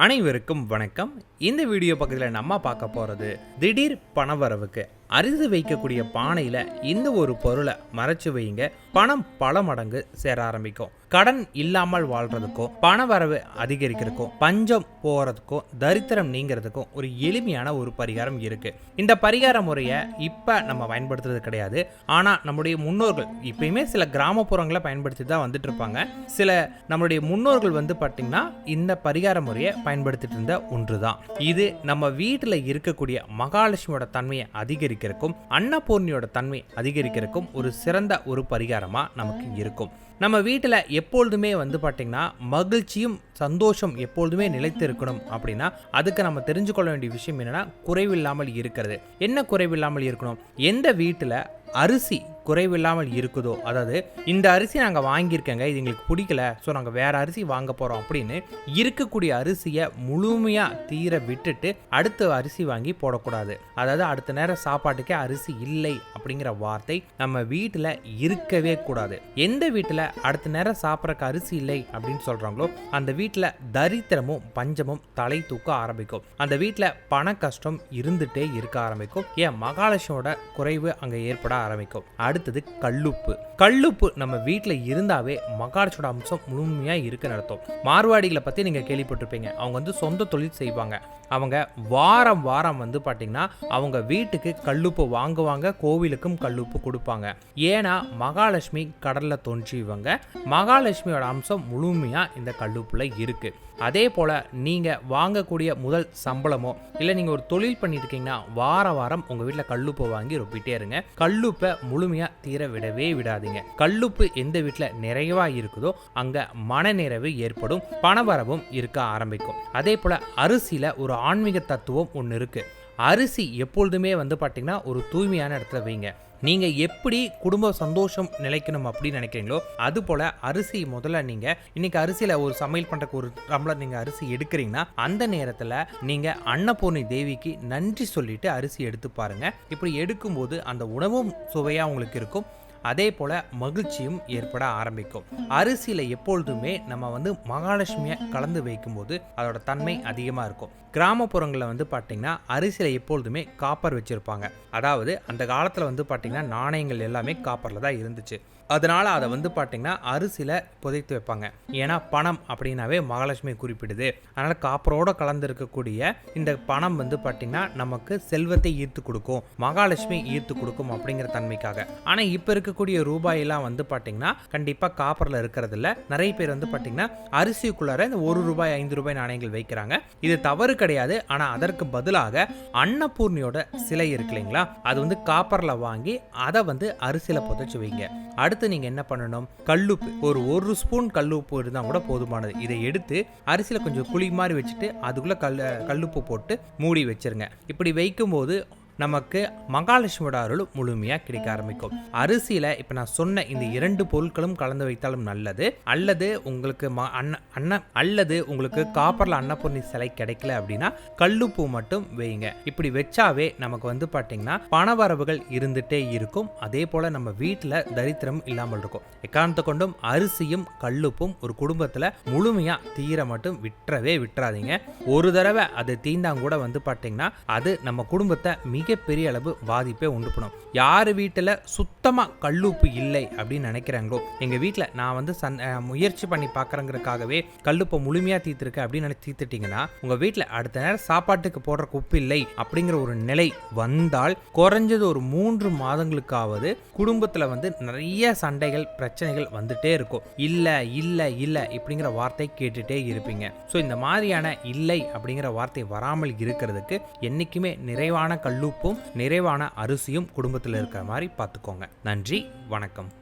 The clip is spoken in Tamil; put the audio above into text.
அனைவருக்கும் வணக்கம். இந்த வீடியோ பக்கத்தில் நம்ம பார்க்க போகிறது திடீர் பணவரவுக்கு. அரிது வைக்கக்கூடிய பானையில் இந்த ஒரு பொருளை மறைச்சு வைங்க பணம் பல மடங்கு சேர ஆரம்பிக்கும். கடன் இல்லாமல் வாழ்றதுக்கும் பணவரவு அதிகரிக்கிறதுக்கும் பஞ்சம் போகிறதுக்கும் தரித்திரம் நீங்கிறதுக்கும் ஒரு எளிமையான ஒரு பரிகாரம் இருக்குது இந்த பரிகார முறையை இப்போ நம்ம பயன்படுத்துறது கிடையாது. ஆனால் நம்முடைய முன்னோர்கள் இப்பயுமே சில கிராமப்புறங்களை பயன்படுத்தி தான் வந்துட்டு இருப்பாங்க. சில நம்மளுடைய முன்னோர்கள் வந்து பார்த்திங்கன்னா இந்த பரிகார முறையை பயன்படுத்திட்டு இருந்த ஒன்று தான் இது நம்ம வீட்டில் இருக்கக்கூடிய மகாலட்சுமியோட தன்மையை அதிகரிக்கும். அதிகரிக்கிறதுக்கும் அன்னபூர்ணியோட தன்மை அதிகரிக்கிறதுக்கும் ஒரு சிறந்த ஒரு பரிகாரமாக நமக்கு இருக்கும். நம்ம வீட்டில் எப்பொழுதுமே வந்து பார்த்திங்கன்னா மகிழ்ச்சியும் சந்தோஷம் எப்பொழுதுமே நிலைத்து இருக்கணும் அப்படின்னா அதுக்கு நம்ம தெரிஞ்சுக்கொள்ள வேண்டிய விஷயம் என்னென்னா குறைவில்லாமல் இருக்கிறது. என்ன குறைவில்லாமல் இருக்கணும்? எந்த வீட்டில் அரிசி குறைவில்லாமல் இருக்குதோ? அதாவது இந்த அரிசி நாங்கள் வாங்கியிருக்கேங்க இது எங்களுக்கு பிடிக்கல ஸோ நாங்கள் வேற அரிசி வாங்க போகிறோம் அப்படின்னு இருக்கக்கூடிய அரிசியை முழுமையாக தீர விட்டுட்டு அடுத்த அரிசி வாங்கி போடக்கூடாது. அதாவது அடுத்த நேரம் சாப்பாட்டுக்கே அரிசி இல்லை அப்படிங்கிற வார்த்தை நம்ம வீட்டில் இருக்கவே கூடாது. எந்த வீட்டில் அடுத்த நேரம் சாப்பிட்றக்கு அரிசி இல்லை அப்படின்னு சொல்கிறாங்களோ அந்த வீட்டில் தரித்திரமும் பஞ்சமும் தலை தூக்க ஆரம்பிக்கும். அந்த வீட்டில் பண கஷ்டம் இருந்துட்டே இருக்க ஆரம்பிக்கும். ஏன் மகாலட்சுமியோட குறைவு அங்கே ஏற்பட ஆரம்பிக்கும். அடுத்தது கல்லுப்பு. கல்லுப்பு நம்ம வீட்டில் இருந்தாவே மகாலட்சுமியோட அம்சம் முழுமையாக இருக்க நடத்தும் மார்வாடிகளை பற்றி நீங்கள் கேள்விப்பட்டிருப்பீங்க. அவங்க வந்து சொந்த தொழில் செய்வாங்க. அவங்க வாரம் வாரம் வந்து பார்த்திங்கன்னா அவங்க வீட்டுக்கு கல்லுப்பு வாங்குவாங்க கோவிலுக்கும் கல்லுப்பு கொடுப்பாங்க. ஏன்னா மகாலட்சுமி கடலில் தோன்றியவங்க. மகாலட்சுமியோட அம்சம் முழுமையாக இந்த கல்லுப்பில் இருக்குது அதே போல் நீங்கள் வாங்கக்கூடிய முதல் சம்பளமோ இல்லை நீங்கள் ஒரு தொழில் பண்ணிட்டு இருக்கீங்கன்னா வார வாரம் உங்கள் வீட்டில் கல்லுப்பை வாங்கி ரொப்பிட்டே இருங்க. கல்லுப்பை முழுமையாக தீர விடவே விடாதீங்க. கல்லுப்பு எந்த வீட்டில் நிறைவாக இருக்குதோ அங்கே மனநிறைவு ஏற்படும் பணவரவும் இருக்க ஆரம்பிக்கும். அதே போல் அரிசியில் ஒரு ஆன்மீக தத்துவம் ஒன்று இருக்குது அரிசி எப்பொழுதுமே வந்து பார்த்திங்கன்னா ஒரு தூய்மையான இடத்துல வைங்க. நீங்கள் எப்படி குடும்ப சந்தோஷம் நிலைக்கணும் அப்படின்னு நினைக்கிறீங்களோ அது போல் அரிசி முதல்ல நீங்கள் இன்னைக்கு அரிசியில் ஒரு சமையல் பண்ணுறக்கு ஒரு டம்ளர் நீங்கள் அரிசி எடுக்கிறீங்கன்னா அந்த நேரத்தில் நீங்கள் அன்னபூர்ணி தேவிக்கு நன்றி சொல்லிட்டு அரிசி எடுத்து பாருங்கள் இப்படி எடுக்கும்போது அந்த உணவும் சுவையாக உங்களுக்கு இருக்கும். அதே போல் மகிழ்ச்சியும் ஏற்பட ஆரம்பிக்கும். அரிசியில் எப்பொழுதுமே நம்ம வந்து மகாலட்சுமியை கலந்து வைக்கும்போது அதோட தன்மை அதிகமாக இருக்கும். கிராமப்புறங்களில் வந்து பார்த்திங்கன்னா அரிசியில் எப்பொழுதுமே காப்பர் வச்சுருப்பாங்க. அதாவது அந்த காலத்தில் வந்து பார்த்திங்கன்னா நாணயங்கள் எல்லாமே காப்பரில் தான் இருந்துச்சு. அதனால் அதை வந்து பார்த்திங்கன்னா அரிசியில் புதைத்து வைப்பாங்க. ஏன்னா பணம் அப்படின்னாவே மகாலட்சுமி குறிப்பிடுது. அதனால் காப்பரோடு கலந்துருக்கக்கூடிய இந்த பணம் வந்து பார்த்திங்கன்னா நமக்கு செல்வத்தை ஈர்த்து கொடுக்கும். மகாலட்சுமி ஈர்த்து கொடுக்கும் அப்படிங்கிற தன்மைக்காக. ஆனால் இப்போ இருக்கக்கூடிய ரூபாயெல்லாம் வந்து பார்த்திங்கன்னா கண்டிப்பாக காப்பரில் இருக்கிறதில்ல. நிறைய பேர் வந்து பார்த்தீங்கன்னா அரிசிக்குள்ளார இந்த ஒரு ரூபாய் ஐந்து ரூபாய் நாணயங்கள் வைக்கிறாங்க. இது தவறு கிடையாது. ஆனால் அதற்கு பதிலாக அன்னபூர்ணியோட சிலை இருக்கு இல்லைங்களா? அது வந்து காப்பரில் வாங்கி அதை வந்து அரிசியில் புதைச்சி வைங்க. அடுத்து நீங்கள் என்ன பண்ணணும்? கல்லுப்பு. ஒரு ஒரு ஸ்பூன் கல்லுப்பு இருந்தால் கூட போதுமானது. இதை எடுத்து அரிசியில் கொஞ்சம் குழி மாதிரி வச்சுட்டு அதுக்குள்ளே கல் கல்லுப்பு போட்டு மூடி வச்சிருங்க. இப்படி வைக்கும்போது நமக்கு மகாலட்சுமியோட அருள் முழுமையாக கிடைக்க ஆரம்பிக்கும். அரிசியில் இப்போ நான் சொன்ன இந்த இரண்டு பொருட்களும் கலந்து வைத்தாலும் நல்லது. அல்லது உங்களுக்கு ம அன்ன அன்ன அல்லது உங்களுக்கு காப்பரில் அன்னபூர்ணி சிலை கிடைக்கல அப்படின்னா கல்லுப்பூ மட்டும் வைங்க. இப்படி வச்சாவே நமக்கு வந்து பார்த்தீங்கன்னா பணவரவுகள் இருந்துகிட்டே இருக்கும். அதே போல் நம்ம வீட்டில் தரித்திரம் இல்லாமல் இருக்கும். எக்காரணத்தை கொண்டும் அரிசியும் கல்லுப்பும் ஒரு குடும்பத்தில் முழுமையாக தீர மட்டும் விட்டுறவே விட்டுறாதீங்க. ஒரு தடவை அது தீந்தாங்கூட வந்து பார்த்தீங்கன்னா அது நம்ம குடும்பத்தை மிக மிகப்பெரிய அளவு பாதிப்பை உண்டு பண்ணும் யார் வீட்டில் சுத்தமாக கல்லுப்பு இல்லை அப்படின்னு நினைக்கிறாங்களோ எங்கள் வீட்டில் நான் வந்து சன் முயற்சி பண்ணி பார்க்குறங்கிறதுக்காகவே கல்லுப்பை முழுமையாக தீர்த்துருக்கேன் அப்படின்னு நினைச்சு தீர்த்துட்டிங்கன்னா உங்கள் வீட்டில் அடுத்த நேரம் சாப்பாட்டுக்கு போடுற உப்பு இல்லை அப்படிங்கிற ஒரு நிலை வந்தால் குறைஞ்சது ஒரு மூன்று மாதங்களுக்காவது குடும்பத்தில் வந்து நிறைய சண்டைகள் பிரச்சனைகள் வந்துட்டே இருக்கும். இல்லை இல்லை இல்லை இப்படிங்கிற வார்த்தை கேட்டுகிட்டே இருப்பீங்க. ஸோ இந்த மாதிரியான இல்லை அப்படிங்கிற வார்த்தை வராமல் இருக்கிறதுக்கு என்றைக்குமே நிறைவான கல்லூப்பும் நிறைவான அரிசியும் குடும்பத்தில் இருக்கிற மாதிரி பார்த்துக்கோங்க. நன்றி வணக்கம்.